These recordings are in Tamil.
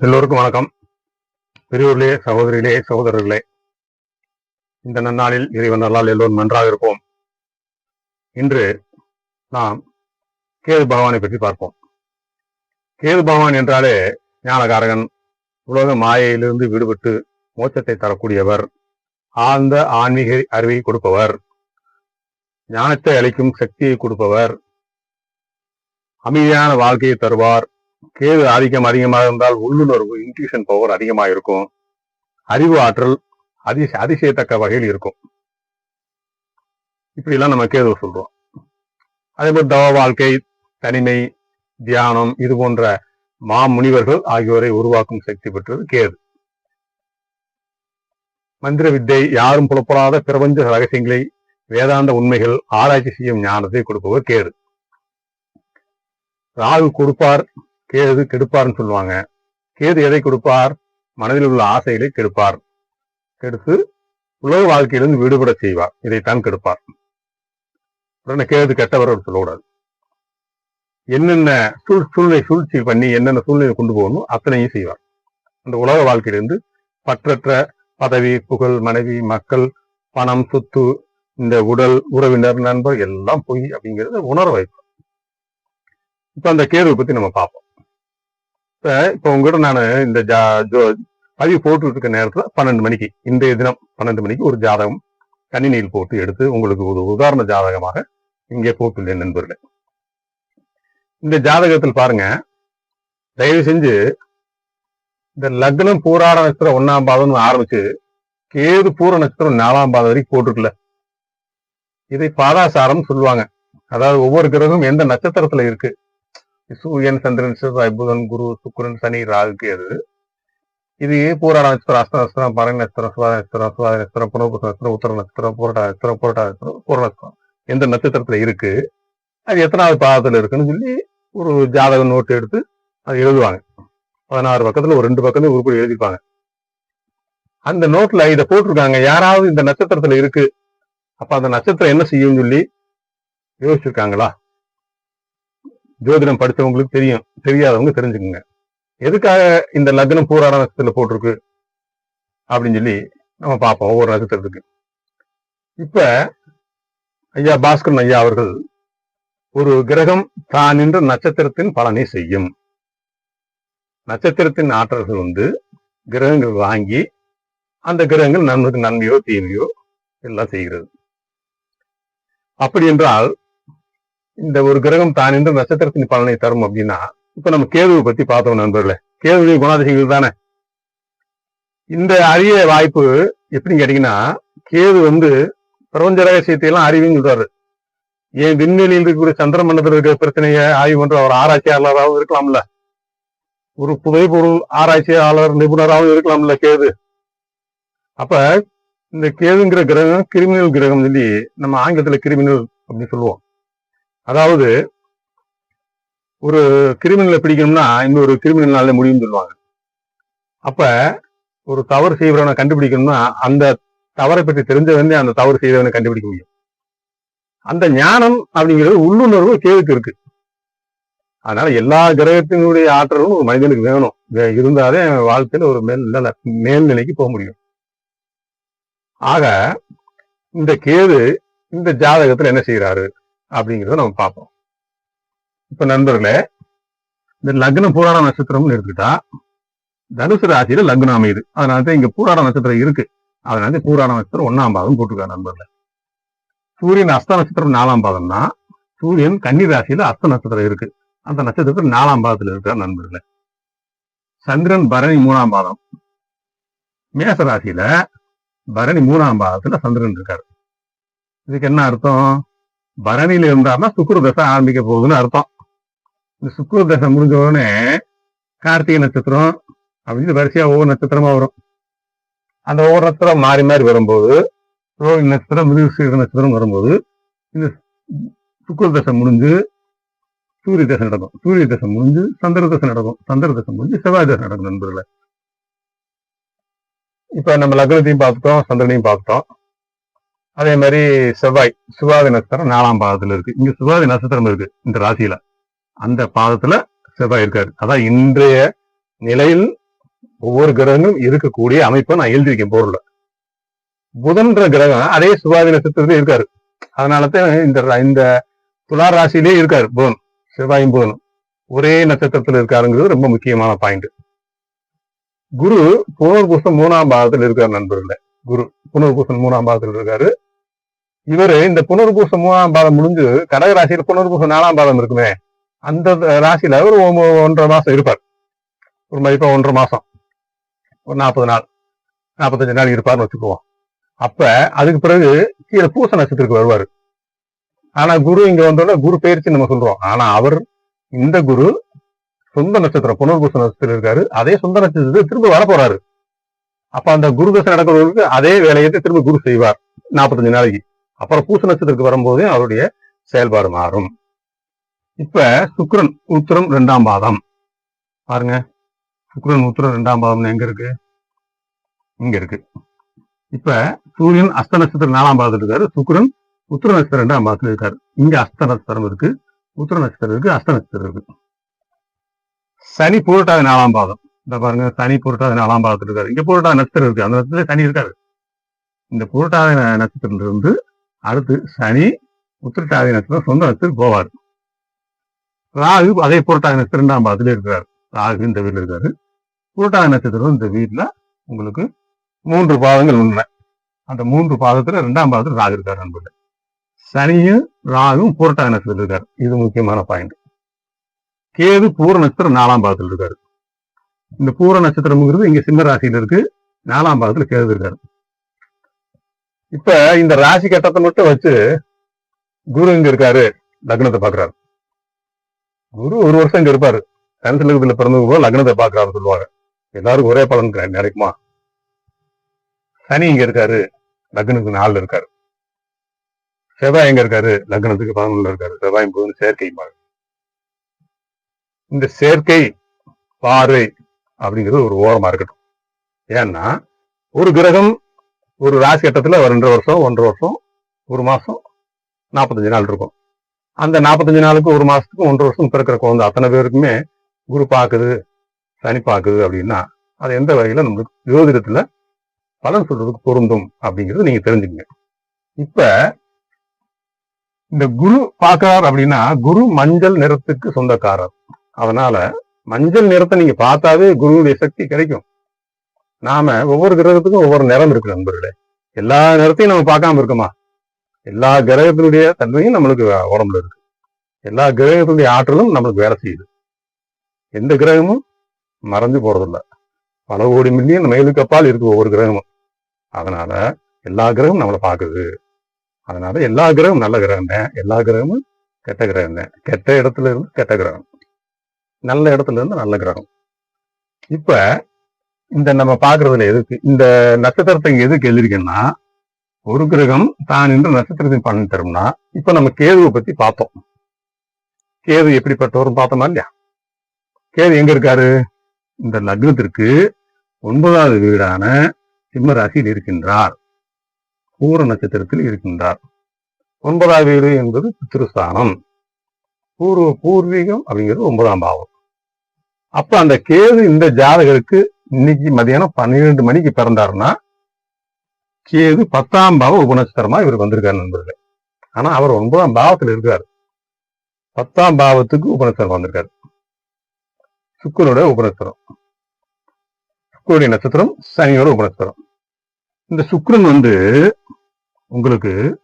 எல்லோருக்கும் வணக்கம். பெரியோர்களே சகோதரிகளே சகோதரர்களே இந்த நன்னாளில் இறைவன் நல்லால் எல்லோரும் நன்றாக இருப்போம். இன்று நாம் கேது பகவானை பற்றி பார்ப்போம். கேது பகவான் என்றாலே ஞானகாரகன் உலக மாயையிலிருந்து விடுபட்டு மோட்சத்தை தரக்கூடியவர் ஆழ்ந்த ஆன்மீக அறிவை கொடுப்பவர் ஞானத்தை அளிக்கும் சக்தியை கொடுப்பவர் அமைதியான வாழ்க்கையை தருவார் கேது ஆதிக்கம் அதிகமாக இருந்தால் உள்ளுணர்வு இன்ட்யூஷன் பவர் அதிகமாக இருக்கும். அறிவு ஆற்றல் அதிச அதிசயத்தக்க வகையில் இருக்கும். இப்படி எல்லாம் நம்ம கேதுவை சொல்றோம். அதே மாதிரி தவ வாழ்க்கை தனிமை தியானம் இது போன்ற மா முனிவர்கள் ஆகியோரை உருவாக்கும் சக்தி பெற்றது கேது. மந்திர வித்தை யாரும் புலப்படாத பிரபஞ்ச ரகசியங்களை வேதாந்த உண்மைகள் ஆராய்ச்சி செய்யும் ஞானத்தை கொடுப்பவர் கேது. ராகு கொடுப்பார் கேது கெடுப்பார்னு சொல்லுவாங்க. கேது எதை கொடுப்பார்? மனதில் உள்ள ஆசைகளை கெடுப்பார். கெடுத்து உலக வாழ்க்கையிலிருந்து விடுபட செய்வார். இதைத்தான் கெடுப்பார். உடனே கேது கெட்டவர் சொல்லக்கூடாது. என்னென்ன சூழ் சூழ்நிலை சூழ்ச்சி பண்ணி என்னென்ன சூழ்நிலை கொண்டு போகணும் அத்தனையும் செய்வார். அந்த உலக வாழ்க்கையிலிருந்து பற்றற்ற பதவி புகழ் மனைவி மக்கள் பணம் சொத்து இந்த உடல் உறவினர் நண்பர் எல்லாம் போய் அப்படிங்கிறத உணர வைப்பார். இப்ப அந்த கேதுவை பத்தி நம்ம பார்ப்போம். இப்ப இப்போ உங்ககிட்ட நான் இந்த ஜா ஜோ பதிவு போட்டுட்டு இருக்க நேரத்துல பன்னெண்டு மணிக்கு இன்றைய தினம் பன்னெண்டு மணிக்கு ஒரு ஜாதகம் கணினியில் போட்டு எடுத்து உங்களுக்கு ஒரு உதாரண ஜாதகமாக இங்கே போட்டுள்ளேன் நண்பர்களே. இந்த ஜாதகத்தில் பாருங்க தயவு செஞ்சு இந்த லக்னம் பூராட நட்சத்திரம் ஒன்னாம் பாதம் ஆரம்பிச்சு கேது பூர நட்சத்திரம் நாலாம் பாதம் வரைக்கும் போட்டிருக்குல்ல இதை பாதாசாரம் சொல்லுவாங்க. அதாவது ஒவ்வொரு கிரகம் எந்த நட்சத்திரத்துல இருக்கு? சூரியன் சந்திரன் செவ்வாய் புதன் குரு சுக்கரன் சனி ராகு கேது. இது பூராட நட்சத்திரம் அஸ்த நட்சத்திரம் பரணி நட்சத்திரம் சுவாத நட்சத்திரம் சுவாத நட்சத்திரம் புனபுத்த நட்சத்திரம் உத்தர நட்சத்திரம் புரட்டா நட்சத்திரம் புரட்டா நட்சத்திரம் பூர நட்சத்திரம். எந்த நட்சத்திரத்துல இருக்கு? அது எத்தனாவது பாதத்துல இருக்குன்னு சொல்லி ஒரு ஜாதக நோட்டு எடுத்து அது எழுதுவாங்க. பதினாறு பக்கத்துல ஒரு ரெண்டு பக்கத்துல உருப்படி எழுதிப்பாங்க. அந்த நோட்ல இதை போட்டிருக்காங்க. யாராவது இந்த நட்சத்திரத்துல இருக்கு. அப்ப அந்த நட்சத்திரம் என்ன செய்யும்னு சொல்லி யோசிச்சிருக்காங்களா? ஜோதிடம் படிச்சவங்களுக்கு தெரியும். தெரியாதவங்க தெரிஞ்சுக்குங்க. எதுக்காக இந்த லக்னம் பூராட நட்சத்திரத்துல போட்டிருக்கு? அப்படின்னு சொல்லி நம்ம பார்ப்போம் ஒவ்வொரு நட்சத்திரத்துக்கு. இப்ப ஐயா பாஸ்கரன் ஐயா அவர்கள் ஒரு கிரகம் தான் நின்ற நட்சத்திரத்தின் பலனை செய்யும். நட்சத்திரத்தின் ஆற்றல்கள் வந்து கிரகங்கள் வாங்கி அந்த கிரகங்கள் நன்மைக்கு நன்மையோ தீமையோ எல்லாம் செய்கிறது. அப்படி என்றால் இந்த ஒரு கிரகம் தான் என்று நட்சத்திரத்தின் பலனை தரும் அப்படின்னா இப்ப நம்ம கேதுவை பத்தி பார்த்தோம் நண்பர்களே. கேதுவை குணாதிசயங்கள் தானே? இந்த அரிய வாய்ப்பு எப்படின்னு கேட்டீங்கன்னா கேது வந்து பிரபஞ்ச ரகசியத்தை எல்லாம் அறிவுன்னு சொல்றாரு. ஏன் விண்வெளியில் இருக்கக்கூடிய சந்திர மண்டலத்தில் இருக்கிற பிரச்சனையை ஆய்வு பண்ற அவர் ஆராய்ச்சியாளராகவும் இருக்கலாம்ல. ஒரு புதை பொருள் ஆராய்ச்சியாளர் நிபுணராகவும் இருக்கலாம்ல கேது. அப்ப இந்த கேதுங்கிற கிரகம் கிரிமினல் கிரகம் சொல்லி நம்ம ஆங்கிலத்துல கிரிமினல் அப்படின்னு சொல்லுவோம். அதாவது ஒரு கிரிமினலை பிடிக்கணும்னா இன்னொரு நாளில் முடியும்னு சொல்லுவாங்க. அப்ப ஒரு தவறு செய்கிறவனை கண்டுபிடிக்கணும்னா அந்த தவறை பற்றி தெரிஞ்சவனே அந்த தவறு செய்தவனை கண்டுபிடிக்க முடியும். அந்த ஞானம் அப்படிங்கிறது உள்ளுணர்வு கேவுக்கு இருக்கு. அதனால எல்லா கிரகத்தினுடைய ஆற்றலும் ஒரு மனிதனுக்கு வேணும். இருந்தாலே அவன் வாழ்க்கையில ஒரு மேல் நல்ல மேல்நிலைக்கு போக முடியும். ஆக இந்த கேது இந்த ஜாதகத்துல என்ன செய்யறாரு அப்படிங்கிறத நம்ம பார்ப்போம். இப்ப நண்பர்களே இந்த லக்ன பூராட நட்சத்திரம்னு எடுத்துக்கிட்டா தனுசு ராசியில லக்னம் அமையுது அதனால தான் இங்க பூராட நட்சத்திரம் இருக்கு. அதனால தான் பூராட நட்சத்திரம் ஒன்னாம் பாதம் போட்டிருக்காரு நண்பர்களே. சூரியன் அஸ்த நட்சத்திரம் நாலாம் பாதம்னா சூரியன் கன்னி ராசியில அஸ்த நட்சத்திரம் இருக்கு. அந்த நட்சத்திரத்தில் நாலாம் பாதத்துல இருக்கார் நண்பர்களே. சந்திரன் பரணி மூணாம் பாதம் மேச ராசியில பரணி மூணாம் பாதத்துல சந்திரன் இருக்காரு. இதுக்கு என்ன அர்த்தம்? பரணியில இருந்தார்னா சுக்குரு தசை ஆரம்பிக்க போகுதுன்னு அர்த்தம். இந்த சுக்குரு தசை முடிஞ்ச உடனே கார்த்திகை நட்சத்திரம் அப்படின்னு வரிசையா ஒவ்வொரு நட்சத்திரமா வரும். அந்த ஒவ்வொரு நட்சத்திரம் மாறி மாறி வரும்போது ரோஹி நட்சத்திரம் மிருகசீர நட்சத்திரம் வரும்போது இந்த சுக்குரு தசை முடிஞ்சு சூரிய தசை நடக்கும். சூரிய தசை முடிஞ்சு சந்திர தசை நடக்கும். சந்திர தசை முடிஞ்சு செவ்வாய் தசை நடக்கும் நண்பர்களை. இப்ப நம்ம லக்னத்தையும் பார்த்துட்டோம் சந்திரனையும் பார்த்துட்டோம். அதே மாதிரி செவ்வாய் சுவாதி நட்சத்திரம் நாலாம் பாதத்துல இருக்கு. இங்க சுவாதி நட்சத்திரம் இருக்கு இந்த ராசியில. அந்த பாதத்துல செவ்வாய் இருக்காரு. அதான் இன்றைய நிலையில் ஒவ்வொரு கிரகங்களும் இருக்கக்கூடிய அமைப்பை நான் எழுதியிருக்கேன் பொருள்ல புதன்ற கிரகம் அதே சுவாதி நட்சத்திரத்திலே இருக்காரு. அதனாலதான் இந்த இந்த துலா ராசியிலே இருக்காரு புதன் செவ்வாயும் புதனும். ஒரே நட்சத்திரத்துல இருக்காருங்கிறது ரொம்ப முக்கியமான பாயிண்ட் குரு புனர்பூசம் மூணாம் பாகத்தில் இருக்காரு நண்பர்களே. குரு புனர்பூசன் மூணாம் பாகத்தில் இருக்காரு. இவரு இந்த புனர்பூச மூணாம் பாதம் முடிஞ்சு கடக ராசியில புனர்பூச நாலாம் பாதம் இருக்குமே அந்த ராசியில ஒரு ஒன்றரை மாசம் இருப்பார். ஒரு மதிப்பா ஒன்றரை மாசம். ஒரு நாற்பது நாள் நாற்பத்தஞ்சு நாள் இருப்பார்னு வச்சுக்குவோம். அப்ப அதுக்கு பிறகு கீழே பூச நட்சத்திரத்துக்கு வருவாரு. ஆனா குரு இங்க வந்தோடனே குரு பயிற்சி நம்ம சொல்றோம். ஆனா அவர் இந்த குரு சொந்த நட்சத்திரம் புனர்பூச நட்சத்திரம் இருக்காரு. அதே சொந்த நட்சத்திரத்தை திரும்ப வர போறாரு அப்ப அந்த குரு தசை நடக்கிறவங்களுக்கு அதே வேலையை திரும்ப குரு செய்வார். நாற்பத்தஞ்சு நாளைக்கு. அப்புறம் பூச நட்சத்திரத்துக்கு வரும்போதே அவருடைய செயல்பாடு மாறும். இப்ப சுக்ரன் உத்திரம் ரெண்டாம் பாதம். பாருங்க. சுக்ரன் உத்திரம் ரெண்டாம் பாதம் எங்க இருக்கு? இங்க இருக்கு. இப்ப சூரியன் அஸ்த நட்சத்திரம் நாலாம் பாதத்துல இருக்காரு. சுக்ரன் உத்திர நட்சத்திரம் ரெண்டாம் பாதத்துல இருக்காரு. இங்க அஸ்த நட்சத்திரம் இருக்கு. உத்திர நட்சத்திரம் இருக்கு அஸ்த நட்சத்திரம் இருக்கு. சனி புரட்டாத நாலாம் பாதம். இந்த பாருங்க சனி பூரட்டாதி நாலாம் பாதத்துல இருக்காரு. இங்க புரட்டாத நட்சத்திரம் இருக்கு. அந்த நட்சத்திரம் சனி இருக்காரு. இந்த புரட்டாத நட்சத்திரம் இருந்து அடுத்து சனி உத்திரட்டாதி நட்சத்திரம் சொந்த நட்சத்திரம் போவார் ராகு அதே புரட்டாதி நட்சத்திரம் இரண்டாம் பாதத்துல இருக்கிறார். ராகு இந்த வீட்டில் இருக்காரு. புரட்டாதி நட்சத்திரம் இந்த வீட்டில் உங்களுக்கு மூன்று பாதங்கள் உண்மை அந்த மூன்று பாதத்துல ரெண்டாம் பாதத்துல ராகு இருக்கார் நண்பர்களே சனியும் ராகும் புரட்டாதி நட்சத்திரம் இருக்காரு. இது முக்கியமான பாயிண்ட் கேது பூர நட்சத்திரம் நாலாம் பாதத்தில் இருக்காரு. இந்த பூர நட்சத்திரம்ங்கிறது இங்க சிம்ம ராசியில இருக்கு. நாலாம் பாதத்துல கேது இருக்காரு. இப்ப இந்த ராசி கட்டத்தை மட்டும் வச்சு குரு இங்க இருக்காரு லக்னத்தை பாக்குறாரு. குரு ஒரு வருஷம் இங்க இருப்பாரு. தனுசு லக்னத்துல பிறந்தவங்க கூட லக்னத்தை பாக்குறாருன்னு சொல்லுவாங்க. எல்லாருக்கும் ஒரே பலன் கிடை- கிடைக்குமா சனி இங்க இருக்காரு லக்னத்துக்கு நாலுல இருக்காரு. செவ்வாய் எங்க இருக்காரு லக்னத்துக்கு பதினொன்னுல இருக்காரு. செவ்வாய் போது சேர்க்கை இந்த சேர்க்கை பார்வை அப்படிங்கிறது ஒரு ஓரமா இருக்கட்டும். ஏன்னா ஒரு கிரகம் ஒரு ராசி கட்டத்தில் ஒரு ரெண்டரை வருஷம் ஒன்றரை வருஷம் ஒரு மாதம் நாற்பத்தஞ்சு நாள் இருக்கும். அந்த நாற்பத்தஞ்சு நாளுக்கு ஒரு மாதத்துக்கு ஒன்றரை வருஷம் பிறக்கிற குழந்தை அத்தனை பேருக்குமே குரு பார்க்குது சனி பார்க்குது அப்படின்னா அது எந்த வகையில் நம்மளுக்கு ஜோதிடத்தில் பலன் சொல்றதுக்கு பொருந்தும் அப்படிங்கிறது நீங்கள் தெரிஞ்சுக்கங்க. இப்போ இந்த குரு பார்க்கிறார் அப்படின்னா குரு மஞ்சள் நிறத்துக்கு சொந்தக்காரர். அதனால மஞ்சள் நிறத்தை நீங்க பார்த்தாவே குருவுடைய சக்தி கிடைக்கும். நாம ஒவ்வொரு கிரகத்துக்கும் ஒவ்வொரு நிறம் இருக்கு நண்பர்களே. எல்லா நிறத்தையும் நம்ம பார்க்காம இருக்கோமா? எல்லா கிரகத்தினுடைய தன்மையும் நம்மளுக்கு உடம்புல இருக்கு. எல்லா கிரகத்தினுடைய ஆற்றலும் நம்மளுக்கு வேலை செய்யுது. எந்த கிரகமும் மறைஞ்சு போறதில்ல. பல கோடி மில்லியன் மைலுக்கு அப்பால் இருக்கு ஒவ்வொரு கிரகமும். அதனால எல்லா கிரகமும் நம்மளை பார்க்குது. அதனால எல்லா கிரகமும் நல்ல கிரகம் தான். எல்லா கிரகமும் கெட்ட கிரகம் தான். கெட்ட இடத்துல இருந்து கெட்ட கிரகம். நல்ல இடத்துல இருந்து நல்ல கிரகம். இப்ப இந்த நம்ம பாக்குறதுல எதுக்கு? இந்த நட்சத்திரத்தை இங்க எதுக்கு எழுதிருக்கேன்னா ஒரு கிரகம் தான் என்று நட்சத்திரத்தை பண்ணி தரும்னா இப்ப நம்ம கேதுவை பத்தி பார்த்தோம். கேது எப்படிப்பட்டவரும் பார்த்தோமா இல்லையா? கேது எங்க இருக்காரு? இந்த லக்னத்திற்கு ஒன்பதாவது வீடான சிம்ம ராசியில் இருக்கின்றார். பூர நட்சத்திரத்தில் இருக்கின்றார். ஒன்பதாவது வீடு என்பது பித்ருஸ்தானம். பூர்வ பூர்வீகம் அப்படிங்கிறது ஒன்பதாம் பாவம். அப்ப அந்த கேது இந்த ஜாதகருக்கு இன்னைக்கு மதியானம் பன்னிரெண்டு மணிக்கு பிறந்தாருன்னா கேது பத்தாம் பாவ உபநட்சத்திரமா இவர் வந்திருக்காரு நண்பர்களே. ஆனா அவர் ஒன்பதாம் பாவத்துல இருக்காரு. பத்தாம் பாவத்துக்கு உபநட்சத்திரம் வந்திருக்காரு. சுக்கரோட உபநட்சத்திரம். சுக்கருடைய நட்சத்திரம் சனியோட உபநட்சத்திரம். இந்த சுக்கிரன் வந்து உங்களுக்கு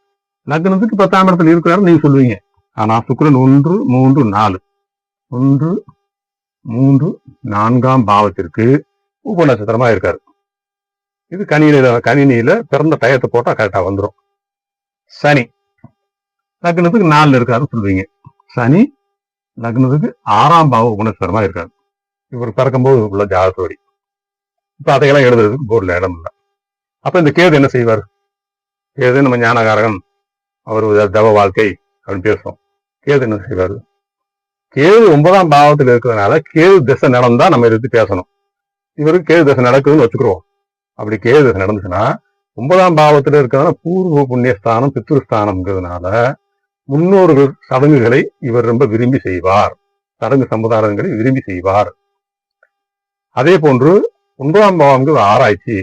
லக்னத்துக்கு பத்தாம் இடத்துல இருக்கிறாரு நீங்க சொல்லுவீங்க. ஆனா சுக்கிரன் ஒன்று மூன்று நாலு. ஒன்று மூன்று நான்காம் பாவத்திற்கு உப நட்சத்திரமா இருக்காரு. இது கணினியில கணினியில பிறந்த டயத்தை போட்டா கரெக்டா வந்துடும் சனி லக்னத்துக்கு நாலுல இருக்காருன்னு சொல்லுவீங்க சனி லக்னத்துக்கு ஆறாம் பாவ உபநட்சத்திரமா இருக்காரு. இவர் பிறக்கும்போது உள்ள ஜாதகத்தோடி இப்ப அதையெல்லாம் எழுதுறதுக்கு போர்டில் இடம் இல்லை. அப்ப இந்த கேது என்ன செய்வார்? கேது நம்ம ஞானகாரகன் அவர் தவ வாழ்க்கை அப்படின்னு பேசுவோம் கேது என்ன செய்வார்? கேது ஒன்பதாம் பாவத்தில் இருக்கிறதுனால கேது திசை நடந்தா நம்ம எடுத்து பேசணும். இவருக்கு கேது தசை நடக்குதுன்னு வச்சுக்கிறோம். அப்படி கேது தசை நடந்துச்சுன்னா ஒன்பதாம் பாவத்துல இருக்கிறதுனால பூர்வ புண்ணியஸ்தானம் பித்ருஸ்தானம்ங்கிறதுனால முன்னோர்கள் சடங்குகளை இவர் ரொம்ப விரும்பி செய்வார். சடங்கு சமுதாயங்களை விரும்பி செய்வார். அதே போன்று ஒன்பதாம் பாவம்ங்கிறது ஆராய்ச்சி.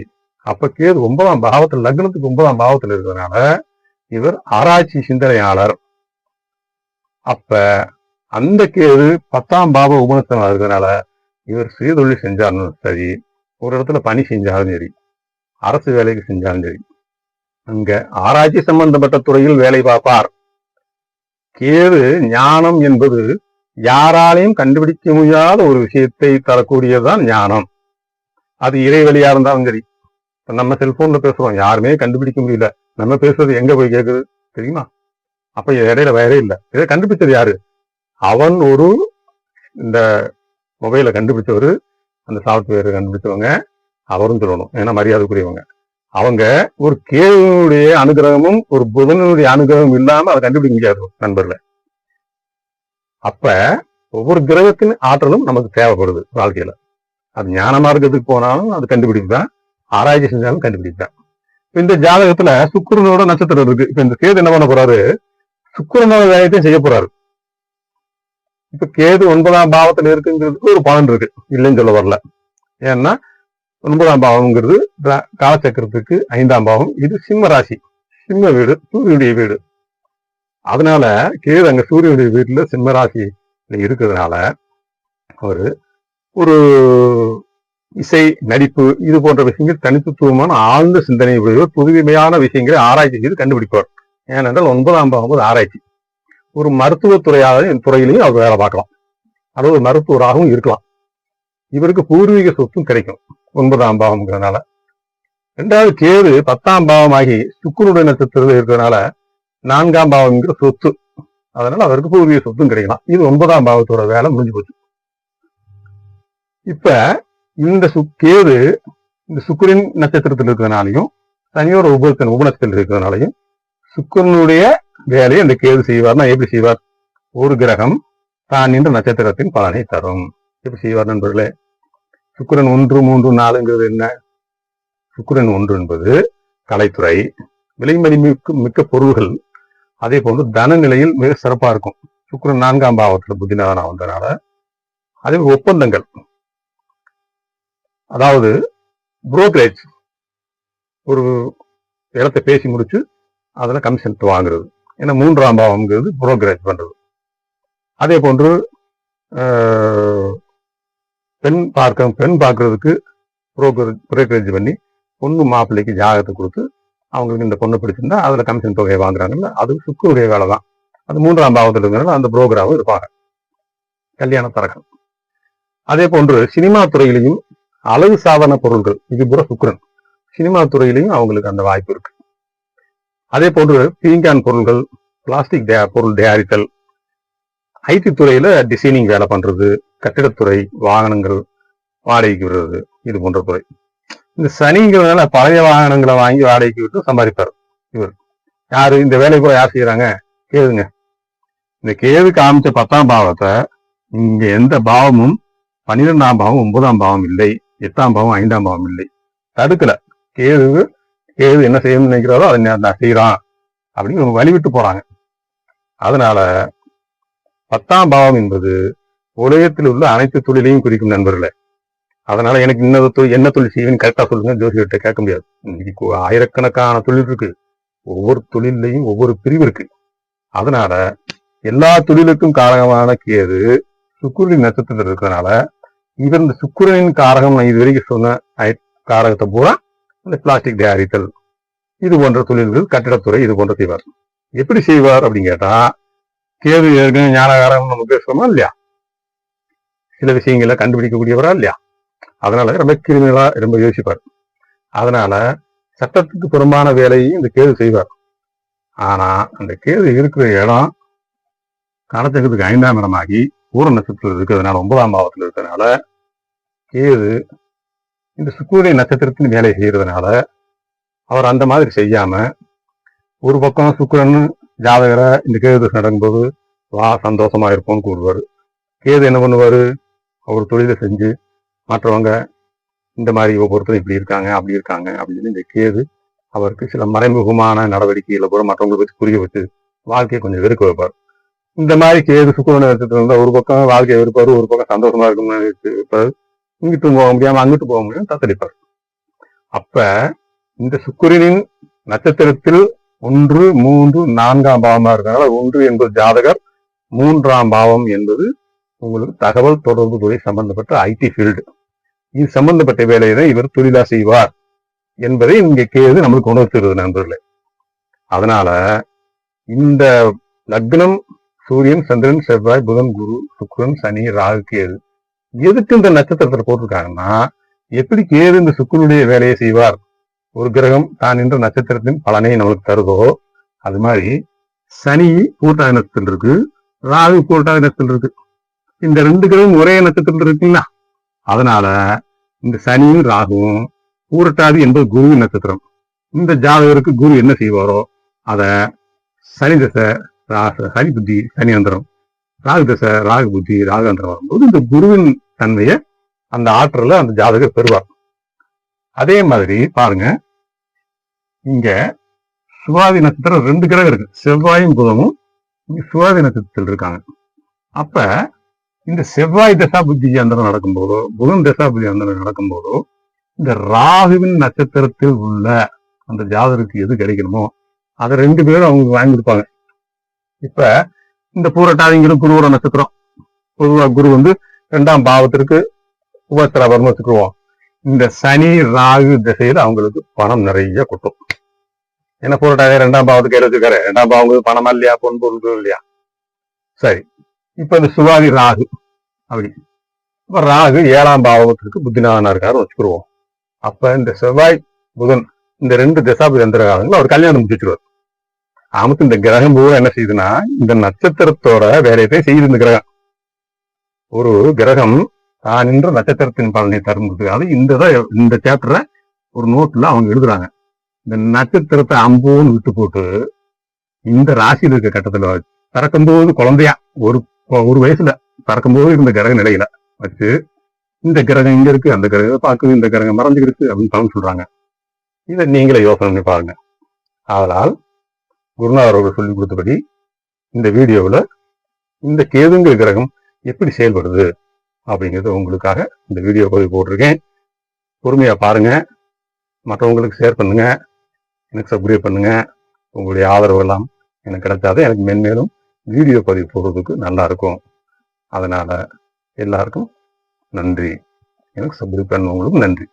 அப்ப கேது ஒன்பதாம் பாவத்துல லக்னத்துக்கு ஒன்பதாம் பாவத்துல இருக்கிறதுனால இவர் ஆராய்ச்சி சிந்தனையாளர். அப்ப அந்த கேது பத்தாம் பாவ உபநத்தனம் இருக்கிறதுனால இவர் சுயதொழில் செஞ்சாலும் சரி ஒரு இடத்துல பணி செஞ்சாலும் சரி அரசு வேலைக்கு செஞ்சாலும் சரி அங்க ஆராய்ச்சி சம்பந்தப்பட்ட துறையில் வேலை பார்ப்பார். கேது ஞானம் என்பது யாராலையும் கண்டுபிடிக்க முடியாத ஒரு விஷயத்தை தரக்கூடியதுதான் ஞானம். அது இறைவழியா இருந்தாலும் சரி இப்ப நம்ம செல்போன்ல பேசுறோம் யாருமே கண்டுபிடிக்க முடியல. நம்ம பேசுறது எங்க போய் கேக்குது? தெரியுமா? அப்ப இடையில வேறே இல்லை. இதை கண்டுபிடிச்சது யாரு? அவன் ஒரு இந்த மொபைலை கண்டுபிடிச்சவர் அந்த சாஃப்ட்வேர் கண்டுபிடிச்சவங்க அவரும் சொல்லணும். ஏன்னா மரியாதைக்குரியவங்க. அவங்க ஒரு கேதுனுடைய அனுகிரகமும் ஒரு புதனுடைய அனுகிரகமும் இல்லாம அதை கண்டுபிடிக்க முடியாது நண்பர்ல அப்ப ஒவ்வொரு கிரகத்தின் ஆற்றலும் நமக்கு தேவைப்படுது வாழ்க்கையில. அது ஞான மார்க்கத்துக்கு போனாலும் அது கண்டுபிடிப்புதான் ஆராய்ச்சி செஞ்சாலும் கண்டுபிடிப்புதான் இப்ப இந்த ஜாதகத்துல சுக்கிரனோட நட்சத்திரம் இருக்கு. இப்ப இந்த கேது என்ன பண்ண போறாரு? சுக்கிரனோட வேலையத்தையும் செய்ய போறாரு. இப்ப கேது ஒன்பதாம் பாவத்துல இருக்குங்கிறதுக்கு ஒரு பலன் இருக்கு. இல்லைன்னு சொல்ல வரல. ஏன்னா ஒன்பதாம் பாவம்ங்கிறது காலச்சக்கரத்துக்கு ஐந்தாம் பாவம். இது சிம்ம ராசி. சிம்ம வீடு சூரியனுடைய வீடு. அதனால கேது அங்க சூரியனுடைய வீட்டுல சிம்ம ராசி இருக்கிறதுனால ஒரு ஒரு இசை நடிப்பு இது போன்ற விஷயங்கள் தனித்துவமான ஆழ்ந்த சிந்தனை உடையவர் புதுமையான விஷயங்களை ஆராய்ச்சி செய்து கண்டுபிடிப்பார். ஏனென்றால் ஒன்பதாம் பாவம் ஆராய்ச்சி. ஒரு மருத்துவ துறையாக துறையிலையும் அவர் வேலை பார்க்கலாம். அல்லது ஒரு மருத்துவராகவும் இருக்கலாம். இவருக்கு பூர்வீக சொத்தும் கிடைக்கும் ஒன்பதாம் பாவம்ங்கிறதுனால. ரெண்டாவது கேது பத்தாம் பாவமாகி சுக்குருடைய நட்சத்திரத்தில் இருக்கிறதுனால நான்காம் பாவம்ங்கிற சொத்து. அதனால அவருக்கு பூர்வீக சொத்தும் கிடைக்கலாம். இது ஒன்பதாம் பாவத்தோட வேலை முடிஞ்சு போச்சு. இப்ப இந்த கேது இந்த சுக்கரின் நட்சத்திரத்தில் இருக்கிறதுனாலையும் சனியோட உபத்தன் உபநட்சத்திரத்தில் இருக்கிறதுனாலையும் சுக்கரனுடைய வேலையை அந்த கேது செய்வார்னா எப்படி செய்வார்? ஒரு கிரகம் தான் நின்ற நட்சத்திரத்தின் பலனை தரும். எப்படி செய்வார் நண்பர்களே? சுக்கிரன் ஒன்று மூன்று நாலுங்கிறது என்ன? சுக்கிரன் ஒன்று என்பது கலைத்துறை. விலை மதிமிக்க மிக்க பொருள்கள். அதே போன்று தன நிலையில் மிக சிறப்பா இருக்கும். சுக்கிரன் நான்காம் பாவத்துல புத்திநாதனா வந்தனால. அதே ஒப்பந்தங்கள். அதாவது புரோக்கரேஜ் ஒரு இடத்தை பேசி முடிச்சு அதுல கமிஷன் வாங்குறது. ஏன்னா மூன்றாம் பாவம்ங்கிறது புரோக்கரேஜ் பண்றது. அதே போன்று பெண் பார்க்க பெண் பார்க்கறதுக்கு புரோக்கர் புரோக்கரேஜ் பண்ணி பொண்ணு மாப்பிள்ளைக்கு ஜாகத்தை கொடுத்து அவங்களுக்கு இந்த பொண்ணு பிடிச்சிருந்தா அதுல கமிஷன் தொகையை வாங்குறாங்கல்ல அது சுக்குடைய வேலை தான். அது மூன்றாம் பாவத்தில் இருக்கிறனால அந்த புரோக்கராகவும் இருப்பாங்க. கல்யாண தரகன் அதே போன்று சினிமா துறையிலையும் அழகு சாதன பொருள்கள் இது பூரா சுக்கரன். சினிமா துறையிலையும் அவங்களுக்கு அந்த வாய்ப்பு இருக்கு. அதே போன்று பீங்கான் பொருள்கள் பிளாஸ்டிக் பொருள் தயாரித்தல் ஐடி துறையில டிசைனிங் வேலை பண்றது கட்டிடத்துறை வாகனங்கள் வாடகைக்கு விடுறது இது போன்ற துறை. இந்த சனிங்கிறதுனால பழைய வாகனங்களை வாங்கி வாடகைக்கு விட்டு சம்பாதிப்பார் இவர். யாரு இந்த வேலை கூட யார் செய்யறாங்க கேதுங்க இந்த கேது காமிச்ச பத்தாம் பாவத்தை இங்க எந்த பாவமும் பன்னிரெண்டாம் பாவம் ஒன்பதாம் பாவம் இல்லை எட்டாம் பாவம் ஐந்தாம் பாவம் இல்லை. தடுக்கல. கேது ஏது என்ன செய்யணும்னு நினைக்கிறாரோ அதை நான் நான் செய்யறான் அப்படின்னு வழிவிட்டு போறாங்க. அதனால பத்தாம் பாவம் என்பது உலகத்தில் உள்ள அனைத்து தொழிலையும் குறிக்கும் நண்பர்களே. அதனால எனக்கு இன்னொரு தொழில் என்ன தொழில் செய்வேன்னு கரெக்டா சொல்லுங்க ஜோசியர்கிட்ட கேட்க முடியாது. இன்னைக்கு ஆயிரக்கணக்கான தொழில் இருக்கு. ஒவ்வொரு தொழிலையும் ஒவ்வொரு பிரிவு இருக்கு. அதனால எல்லா தொழிலுக்கும் காரகமான கேது சுக்குரின் நட்சத்திரத்தில் இருக்கிறதுனால இவர் இந்த சுக்குரனின் காரகம் நான் இது வரைக்கும் சொன்ன காரகத்தை பூரா இந்த பிளாஸ்டிக் தயாரித்தல் இது போன்ற தொழில்கள் கட்டிடத்துறை இது போன்ற செய்வார். எப்படி செய்வார் அப்படின்னு கேட்டா கேது ஏற்கனவே ஞானகாரம் நம்ம பேசுறோமா இல்லையா? சில விஷயங்களை கண்டுபிடிக்கக்கூடியவரா இல்லையா? அதனால ரொம்ப கிரிமினலா ரொம்ப யோசிப்பார். அதனால சட்டத்துக்கு புறம்பான வேலையும் இந்த கேது செய்வார். ஆனா அந்த கேது இருக்கிற இடம் காலச்சக்கத்துக்கு ஐந்தாம் இடமாகி பூர நட்சத்திரத்தில் இருக்கிறதுனால ஒன்பதாம் பாவத்தில் இருக்கிறதுனால கேது இந்த சுக்குருடைய நட்சத்திரத்தின் வேலை செய்யறதுனால அவர் அந்த மாதிரி செய்யாம ஒரு பக்கம் சுக்கரன் ஜாதகரை இந்த கேது நடக்கும்போது வா சந்தோஷமா இருப்போம்னு கூறுவாரு. கேது என்ன பண்ணுவாரு? அவர் தொழிலை செஞ்சு மற்றவங்க இந்த மாதிரி ஒவ்வொருத்தரும் இப்படி இருக்காங்க அப்படி இருக்காங்க அப்படின்னு இந்த கேது அவருக்கு சில மறைமுகமான நடவடிக்கைகளை கூட மற்றவங்களை பற்றி புரிய வச்சு வாழ்க்கையை கொஞ்சம் வெறுக்க வைப்பார். இந்த மாதிரி கேது சுக்குரன் நட்சத்திரம் இருந்தால் ஒரு பக்கம் வாழ்க்கையை வெறுப்பாரு ஒரு பக்கம் சந்தோஷமா இருக்கும்னு இருப்பாரு. இங்கிட்டு போக முடியாம அங்கிட்டு போக முடியாம தத்தளிப்பார். அப்ப இந்த சுக்கிரனின் நட்சத்திரத்தில் ஒன்று மூன்று நான்காம் பாவமா இருக்கனால ஒன்று என்பது ஜாதகர் மூன்றாம் பாவம் என்பது உங்களுக்கு தகவல் தொடர்பு துறை சம்பந்தப்பட்ட ஐடி ஃபீல்டு இது சம்பந்தப்பட்ட வேலையை தான் இவர் தொழிலா செய்வார் என்பதை இங்க கேது நம்மளுக்கு உணர்த்துகிறது நண்பர்களே. அதனால இந்த லக்னம் சூரியன் சந்திரன் செவ்வாய் புதன் குரு சுக்கிரன் சனி ராகு கேது எதுக்கு இந்த நட்சத்திரத்துல போட்டிருக்காங்கன்னா எப்படி கேது இந்த சுக்கரனுடைய வேலையை செய்வார்? ஒரு கிரகம் தான் என்ற நட்சத்திரத்தின் பலனை நம்மளுக்கு தருதோ அது மாதிரி சனி பூட்டாதி நட்சத்திரம் இருக்கு ராகு பூட்டாதி நட்சத்திரம் இருக்கு. இந்த ரெண்டு கிரகம் ஒரே நட்சத்திரத்தில் இருக்குங்களா? அதனால இந்த சனியும் ராகுவும் பூரட்டாதி என்பது குருவின் நட்சத்திரம். இந்த ஜாதகருக்கு குரு என்ன செய்வாரோ அத சனி தசை ராச சனி புத்தி சனி அந்தரம் ராகு தசை ராகு புத்தி ராகு வரும்போது இந்த குருவின் தன்மையை அந்த ஆற்றல அந்த ஜாதகர் பெறுவார். அதே மாதிரி பாருங்க இங்க சுவாதி நட்சத்திரம் ரெண்டு கிரகம் இருக்கு. செவ்வாயும் புதமும் இங்க சுவாதி நட்சத்திரத்தில் இருக்காங்க. அப்ப இந்த செவ்வாய் தசா புத்தி அந்தரம் நடக்கும்போதோ புதன் தசா புத்தி அந்தரம் நடக்கும்போதோ இந்த ராகுவின் நட்சத்திரத்தில் உள்ள அந்த ஜாதகருக்கு எது கிடைக்கணுமோ அதை ரெண்டு பேரும் அவங்க வாங்கி கொடுப்பாங்க இப்ப இந்த பூரட்டாதிங்கிற குருவோட நட்சத்திரம். பொதுவாக குரு வந்து ரெண்டாம் பாவத்திற்கு உபஸ்திராபரம் வச்சுக்குவோம். இந்த சனி ராகு திசையில அவங்களுக்கு பணம் நிறைய கொட்டும். என்ன பூரட்டாதி ரெண்டாம் பாவத்துக்கு கையில் வச்சிருக்காரு? ரெண்டாம் பாவம் பணமா இல்லையா? பொன் பொருள் இல்லையா? சரி. இப்ப இந்த சுவாதி ராகு. அப்படி. இப்ப ராகு ஏழாம் பாவத்திற்கு புத்திநாதனா இருக்காரு வச்சுக்கிருவோம். அப்ப இந்த செவ்வாய் புதன் இந்த ரெண்டு திசாபதி எந்திர காலங்களும் அவர் கல்யாணம் முடிச்சுருவார் ஆமத்து இந்த கிரகம் பூரா என்ன செய்யுதுன்னா இந்த நட்சத்திரத்தோட வேலையத்தை செய்யுது இந்த கிரகம். ஒரு கிரகம் தான் நின்ற நட்சத்திரத்தின் பலனை தருந்ததுக்காக இந்த இந்த சாப்டரை ஒரு நோட்டில் அவங்க எழுதுறாங்க. இந்த நட்சத்திரத்தை அம்போன்னு விட்டு போட்டு இந்த ராசியில் இருக்க கட்டத்துல வச்சு பிறக்கும்போது குழந்தையா ஒரு ஒரு வயசுல பிறக்கும்போது இருந்த கிரக நிலையில வச்சு இந்த கிரகம் இங்க இருக்கு அந்த கிரகம் பார்க்குது இந்த கிரகம் மறைஞ்சுக்கிருக்கு அப்படின்னு பலன் சொல்றாங்க. இதை நீங்களே யோசனை பண்ணி பாருங்க. அதனால் குருநாதர் அவர்கள் சொல்லிக் கொடுத்தபடி இந்த வீடியோவில் இந்த கேதுங்கிற கிரகம் எப்படி செயல்படுது அப்படிங்கிறது உங்களுக்காக இந்த வீடியோ பதிவு போட்டிருக்கேன். பொறுமையாக பாருங்கள் மற்றவங்களுக்கு ஷேர் பண்ணுங்கள் எனக்கு சப்ஸ்கிரைப் பண்ணுங்கள் உங்களுடைய ஆதரவு எல்லாம் எனக்கு கிடைச்சாதான் எனக்கு மென்மேலும் வீடியோ பதிவு போடுறதுக்கு நல்லா இருக்கும். அதனால் எல்லாருக்கும் நன்றி. எனக்கு சப்ஸ்கிரைப் பண்ணவங்களுக்கும் நன்றி.